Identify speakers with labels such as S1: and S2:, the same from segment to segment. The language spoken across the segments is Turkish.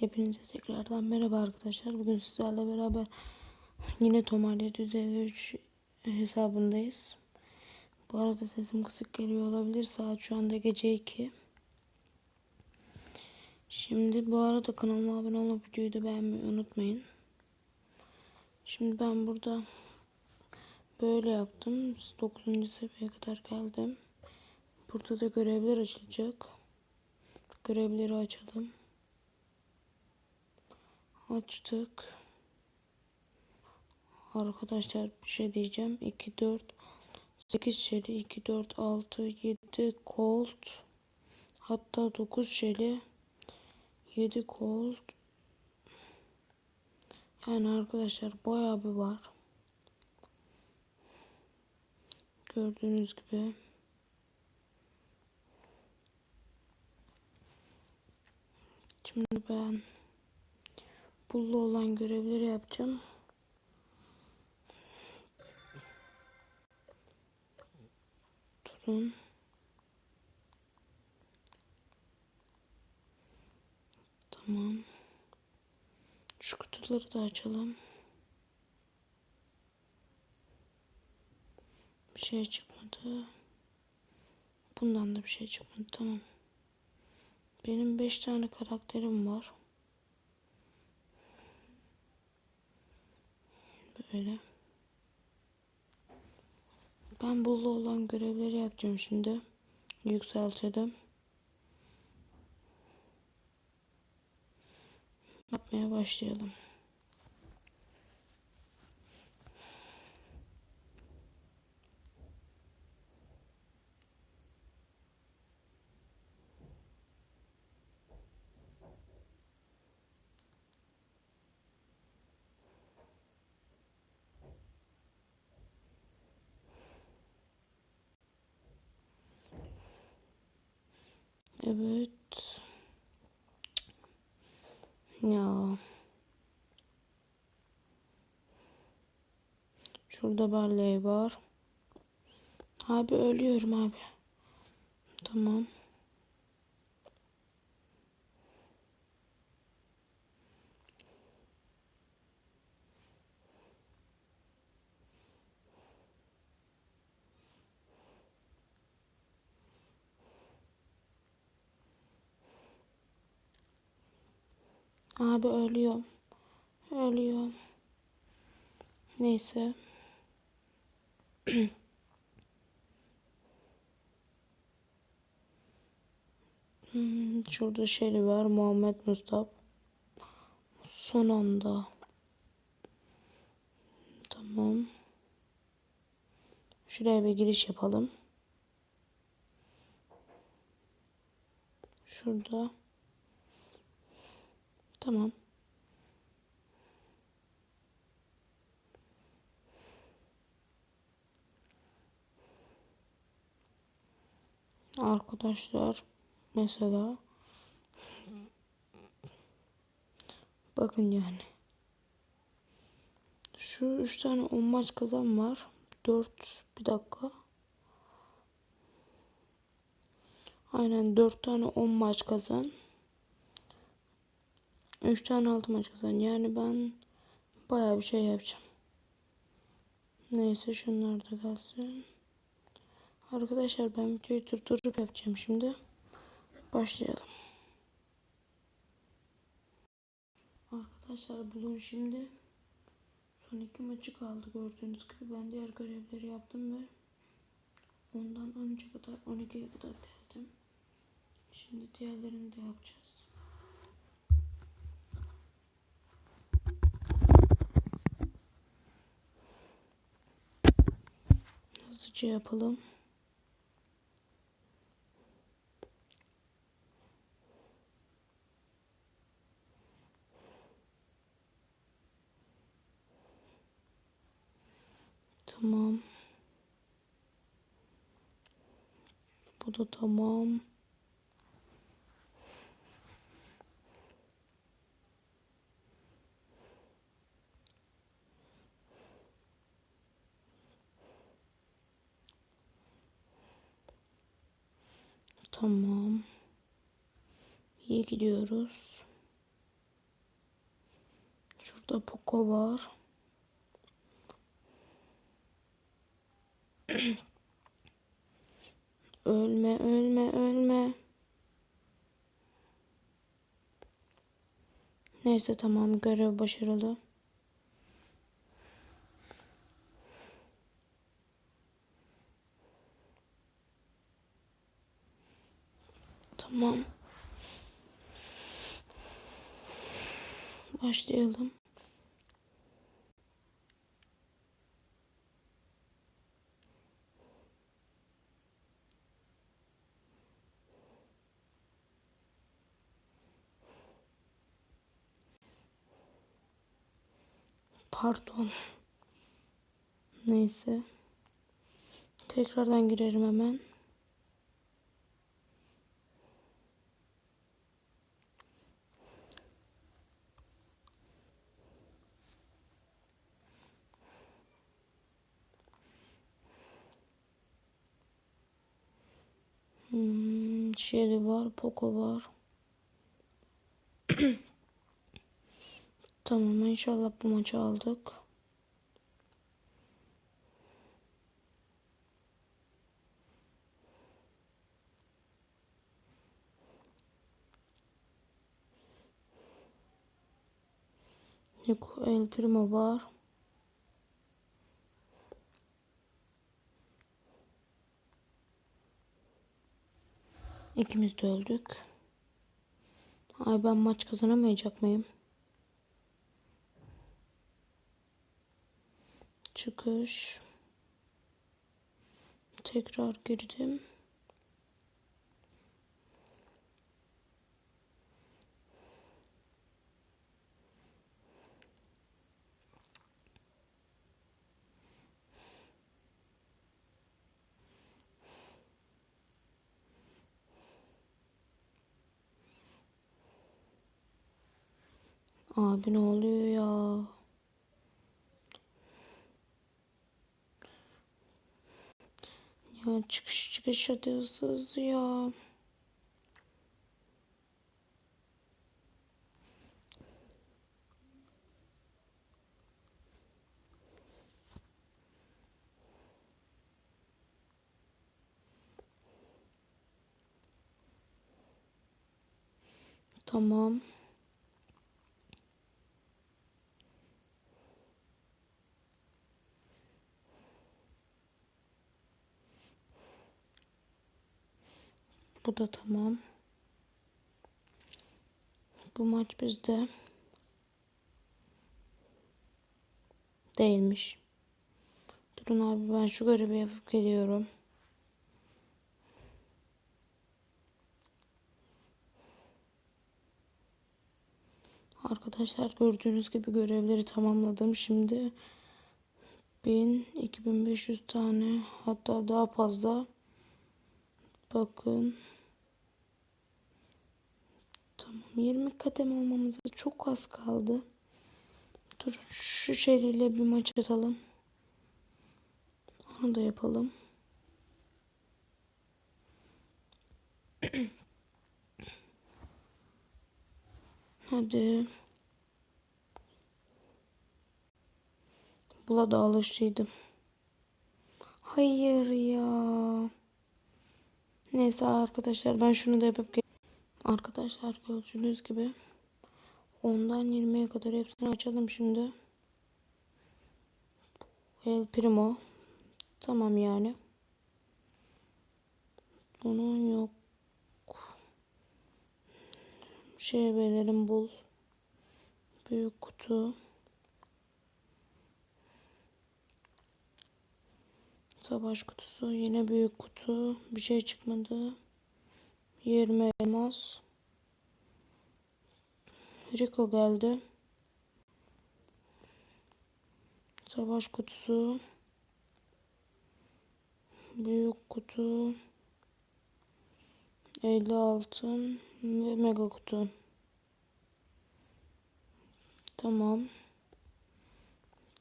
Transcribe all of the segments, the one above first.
S1: Hepinize tekrardan merhaba arkadaşlar. Bugün sizlerle beraber yine Tomar 753 hesabındayız. Bu arada sesim kısık geliyor olabilir. Saat şu anda gece 2. Şimdi bu arada kanalıma abone olup videoyu da beğenmeyi unutmayın. Şimdi ben burada böyle yaptım. 9. seviyeye kadar geldim. Burada da görevler açılacak. Görevleri açalım. Açtık. Arkadaşlar bir şey diyeceğim. 2, 4, 8 şeli, 2, 4, 6, 7 colt. Hatta 9 şeli, 7 colt. Yani arkadaşlar bayağı bir var. Gördüğünüz gibi. Şimdi ben pullu olan görevleri yapacağım. Durun. Tamam. Şu kutuları da açalım. Bir şey çıkmadı. Bundan da bir şey çıkmadı. Tamam. Benim 5 tane karakterim var. Böyle. Ben bullu olan görevleri yapacağım şimdi. Yükseltelim. Yapmaya başlayalım. Evet. Ya. Şurada Barley var. Abi ölüyorum abi. Tamam. Abi ölüyorum. Ölüyorum. Neyse. Hmm, Şurada şey var. Muhammed Mustafa. Son anda. Tamam. Şuraya bir giriş yapalım. Şurada. Tamam. Arkadaşlar mesela bakın yani şu üç tane on maç kazan var. Dört bir dakika. Aynen dört tane on maç kazan. 3 tane altı maç. Yani ben bayağı bir şey yapacağım. Neyse şunlar da kalsın. Arkadaşlar ben videoyu durdurup yapacağım şimdi. Başlayalım. Arkadaşlar bulun şimdi. Son iki maçı kaldı gördüğünüz gibi. Ben diğer görevleri yaptım ve ondan 13'e kadar 12'ye kadar geldim. Şimdi diğerlerini de yapacağız. Hızlıca yapalım. Tamam. Bu da. Tamam. İyi gidiyoruz. Burada Poco var. ölme, ölme, ölme. Neyse tamam görev başarılı. Tamam. Başlayalım. Pardon. Neyse. Tekrardan girerim hemen. Shelly var, Poco var. tamam inşallah bu maçı aldık. El Primo var. İkimiz de öldük. Ay ben maç kazanamayacak mıyım? Çıkış. Tekrar girdim. Abi ne oluyor ya? Ya çıkış çıkış hızlı ya. Tamam. Bu da tamam. Bu maç bizde. Değilmiş. Durun abi ben şu görevi yapıp geliyorum. Arkadaşlar gördüğünüz gibi görevleri tamamladım. Şimdi 1000, 2500 tane hatta daha fazla. Bakın. Tamam 20 kadem olmamıza çok az kaldı. Dur şu şeyle bir maç atalım. Onu da yapalım. Hadi. Bula da alışıydım. Hayır ya. Neyse arkadaşlar ben şunu da yapıp Arkadaşlar gördüğünüz gibi 10'dan 20'ye kadar hepsini açalım şimdi. El Primo. Tamam yani. Bunun yok. Verelim bul. Büyük kutu. Savaş kutusu. Yine büyük kutu. Bir şey çıkmadı. 20 elmas. Rico geldi. Savaş kutusu. Büyük kutu. 50 altın ve mega kutu. Tamam.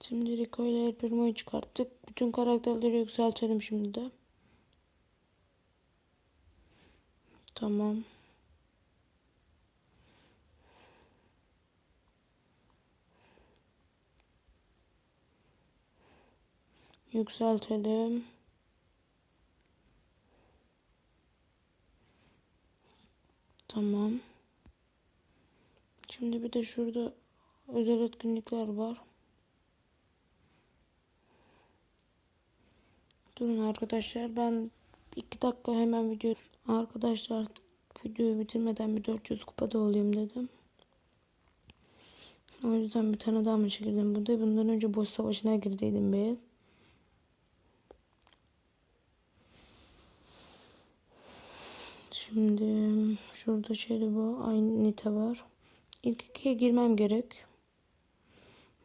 S1: Şimdi Rico ile El Primo'yu çıkarttık. Bütün karakterleri yükseltelim şimdi de. Tamam. Yükseltelim. Tamam. Şimdi bir de şurada özel etkinlikler var. Durun arkadaşlar ben iki dakika hemen video arkadaşlar videoyu bitirmeden bir 400 kupada olayım dedim. O yüzden bir tane daha mı çekildim burada. Bundan önce boş savaşına girdiydim ben. Şimdi şurada şeyde bu aynı nite var. İlk ikiye girmem gerek.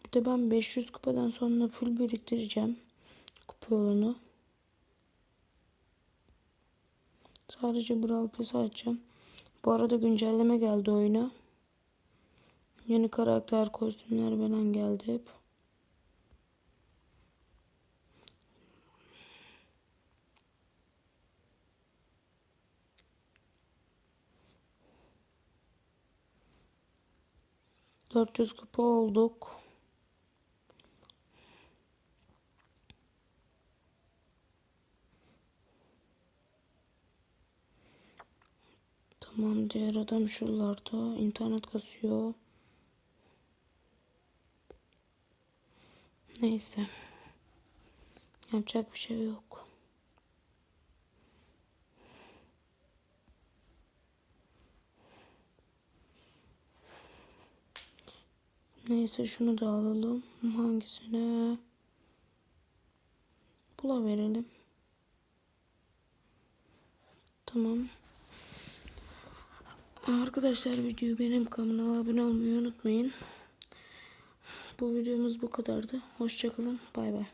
S1: Bir de ben 500 kupadan sonra full biriktireceğim. Kupa yolunu. Sadece Brawl Pass'ı açacağım. Bu arada güncelleme geldi oyuna. Yeni karakter, kostümler falan geldi hep. Dört yüz kupa olduk. Tamam diğer adam şuralarda internet kasıyor. Neyse. Yapacak bir şey yok. Neyse şunu da alalım. Hangisine? Bula verelim. Tamam. Arkadaşlar videoyu benim kanalıma abone olmayı unutmayın. Bu videomuz bu kadardı. Hoşçakalın. Bay bay.